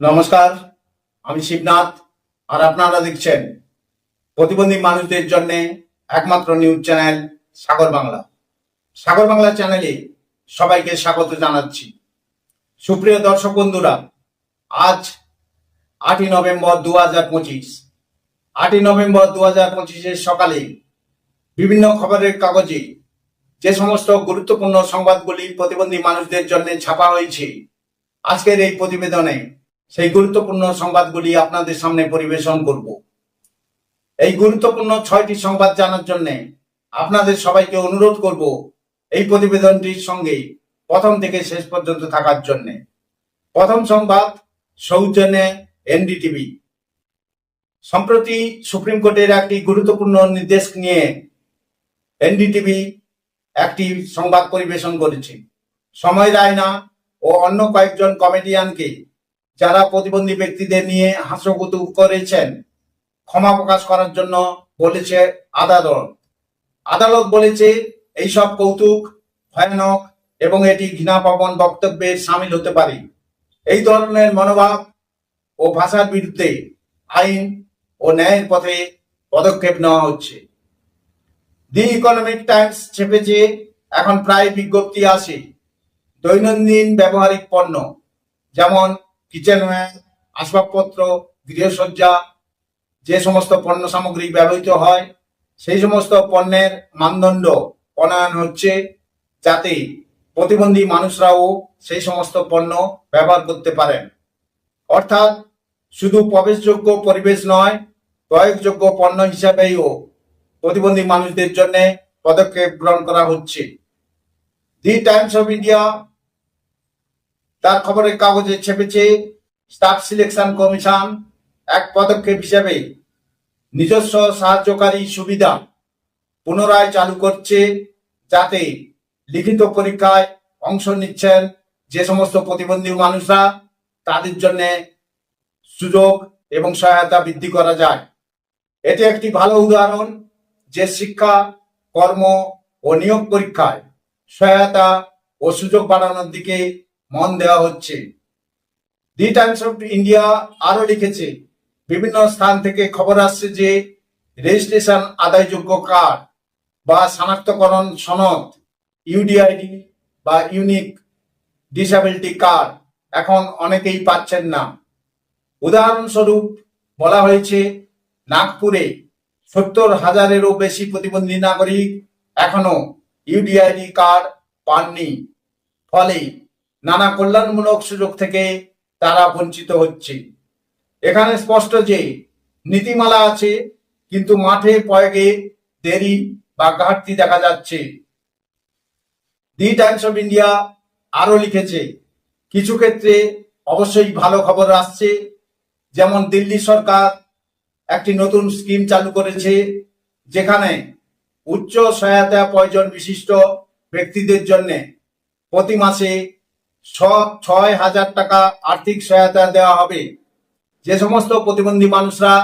নমস্কার, আমি শিবনাথ, আর আপনারা দেখছেন প্রতিবন্ধী মানুষদের জন্য একমাত্র নিউজ চ্যানেল সাগর বাংলা। সাগর বাংলা চ্যানেলে সবাইকে স্বাগত জানাচ্ছি। সুপ্রিয় দর্শক বন্ধুরা, আজ আটই নভেম্বর দু হাজার পঁচিশ। আটই নভেম্বর দু হাজার পঁচিশের সকালে বিভিন্ন খবরের কাগজে যে সমস্ত গুরুত্বপূর্ণ সংবাদগুলি প্রতিবন্ধী মানুষদের জন্য ছাপা হয়েছে, আজকের এই প্রতিবেদনে সেই গুরুত্বপূর্ণ সংবাদগুলি আপনাদের সামনে পরিবেশন করব। এই গুরুত্বপূর্ণ ছয়টি সংবাদ জানার জন্য আপনাদের সবাইকে অনুরোধ করব এই প্রতিবেদনটির সঙ্গে প্রথম থেকে শেষ পর্যন্ত থাকার জন্য। প্রথম সংবাদ, সৌজন্যে এনডিটিভি। সম্প্রতি সুপ্রিম কোর্টের একটি গুরুত্বপূর্ণ নির্দেশ নিয়ে এনডিটিভি একটি সংবাদ পরিবেশন করেছে। সময় রায়না ও অন্য কয়েকজন কমেডিয়ানকে যারা প্রতিবন্ধী ব্যক্তিদের নিয়ে হাস্যকুতু করেছেন, ক্ষমা প্রকাশ করার জন্য বলেছে আদালত। আদালত বলেছে, এইসব কৌতুক ভয়ানক এবং এটি ঘৃণাপাবন বক্তব্যে সামিল হতে পারে। এই ধরনের মনোভাব ও ভাষার বিরুদ্ধে আইন ও ন্যায়ের পথে পদক্ষেপ নেওয়া হচ্ছে। দি ইকোনমিক টাইমস ছেপেছে, এখন প্রায় বিজ্ঞপ্তি আসে, দৈনন্দিন ব্যবহারিক পণ্য, যেমন কিচেনওয়্যার আসবাবপত্র, গৃহসজ্জা, যে সমস্ত পণ্য সামগ্রী ব্যবহৃত হয়, সেই সমস্ত পণ্যের মানদণ্ড প্রণয়ন হচ্ছে যাতে প্রতিবন্ধী মানুষরাও সেই সমস্ত পণ্য ব্যবহার করতে পারেন। অর্থাৎ শুধু প্রবেশযোগ্য পরিবেশ নয়, প্রয়োগযোগ্য পণ্য হিসাবেও প্রতিবন্ধী মানুষদের জন্য পদক্ষেপ গ্রহণ করা হচ্ছে। দি টাইমস অফ ইন্ডিয়া তার খবরের কাগজে ছেপেছে স্টাফ সিলেকশন কমিশন এক পদক্ষেপ হিসেবে নিজস্ব সাহায্যকারী সুবিধা পুনরায় চালু করছে যাতে লিখিত পরীক্ষায় অংশ নিচ্ছেন যে সমস্ত প্রতিবন্ধী মানুষরা, তাদের জন্য সুযোগ এবং সহায়তা বৃদ্ধি করা যায়। এটি একটি ভালো উদাহরণ যে শিক্ষা, কর্ম ও নিয়োগ পরীক্ষায় সহায়তা ও সুযোগ বাড়ানোর দিকে মন দেওয়া হচ্ছে। দি টাইমস অফ ইন্ডিয়া আরও লিখেছে, বিভিন্ন স্থান থেকে খবর আসছে যে রেজিস্ট্রেশন আদায়যোগ্য কার্ড বা শনাক্তকরণ সনদ, ইউডিআইডি বা ইউনিক ডিসেবিলিটি কার্ড এখন অনেকেই পাচ্ছেন না। উদাহরণস্বরূপ বলা হয়েছে, নাগপুরে সত্তর হাজারেরও বেশি প্রতিবন্ধী নাগরিক এখনও ইউডিআইডি কার্ড পাননি। ফলে নানা কল্যাণমূলক সুযোগ থেকে তারা বঞ্চিত হচ্ছে। এখানে স্পষ্ট যে নীতিমালা আছে, কিন্তু মাঠে প্রয়োগে দেরি বা ঘাটতি দেখা যাচ্ছে। দি টাইমস অফ ইন্ডিয়া আরও লিখেছে, কিছু ক্ষেত্রে অবশ্যই ভালো খবর আসছে। যেমন দিল্লি সরকার একটি নতুন স্কিম চালু করেছে, যেখানে উচ্চ সহায়তা প্রয়োজন বিশিষ্ট ব্যক্তিদের জন্য প্রতি মাসে ছয় হাজার টাকা আর্থিক সহায়তা দেওয়া হবে। যে সমস্ত প্রতিবন্ধী মানুষরা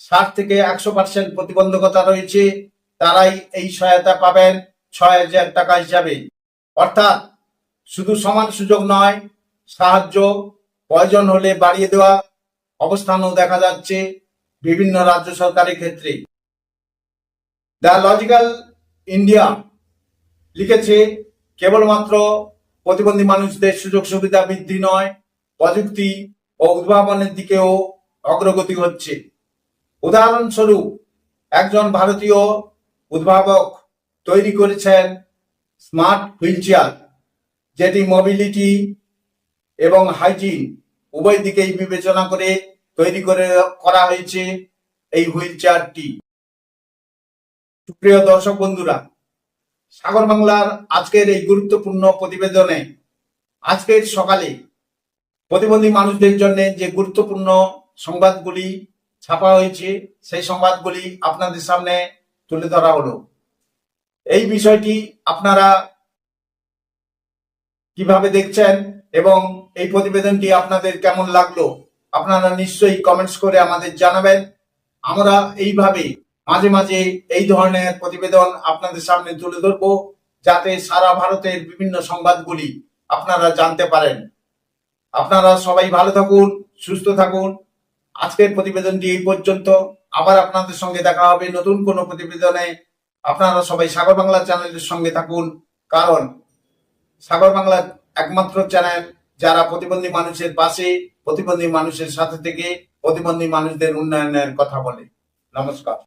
ষাট থেকে একশো পার্সেন্ট প্রতিবন্ধকতা রয়েছে, তারাই এই সহায়তা পাবেন ছয় হাজার টাকা হিসাবে। অর্থাৎ শুধু সমান সুযোগ নয়, সাহায্য, প্রয়োজন হলে বাড়িয়ে দেওয়া অবস্থানও দেখা যাচ্ছে বিভিন্ন রাজ্য সরকারের ক্ষেত্রে। দ্য লজিক্যাল ইন্ডিয়া লিখেছে, কেবলমাত্র প্রতিবন্ধী মানুষদের সুযোগ সুবিধা বৃদ্ধি নয়, প্রযুক্তি ও উদ্ভাবনের দিকেও অগ্রগতি হচ্ছে। উদাহরণস্বরূপ, একজন ভারতীয় উদ্ভাবক তৈরি করেছেন স্মার্ট হুইল চেয়ার, যেটি মোবিলিটি এবং হাইজিন উভয় দিকেই বিবেচনা করে তৈরি করে করা হয়েছে এই হুইল চেয়ারটি। সুপ্রিয় দর্শক বন্ধুরা সাগর বাংলার আজকের এই গুরুত্বপূর্ণ প্রতিবেদনে আজকের সকালে প্রতিবন্ধী মানুষদের জন্য যে গুরুত্বপূর্ণ সংবাদগুলি ছাপা হয়েছে, সেই সংবাদগুলি আপনাদের সামনে তুলে ধরা হলো। এই বিষয়টি আপনারা কীভাবে দেখছেন এবং এই প্রতিবেদনটি আপনাদের কেমন লাগল, আপনারা নিশ্চয়ই কমেন্টস করে আমাদের জানাবেন। আমরা এইভাবে মাঝে মাঝে এই ধরনের প্রতিবেদন আপনাদের সামনে তুলে ধরবো, যাতে সারা ভারতের বিভিন্ন সংবাদগুলি আপনারা জানতে পারেন। আপনারা সবাই ভালো থাকুন, সুস্থ থাকুন। আজকের প্রতিবেদনটি এই পর্যন্ত। আবার আপনাদের সঙ্গে দেখা হবে নতুন কোনো প্রতিবেদনে। আপনারা সবাই সাগর বাংলা চ্যানেলের সঙ্গে থাকুন, কারণ সাগর বাংলা একমাত্র চ্যানেল যারা প্রতিবন্ধী মানুষের পাশে, প্রতিবন্ধী মানুষের সাথে থেকে প্রতিবন্ধী মানুষদের উন্নয়নের কথা বলে। নমস্কার।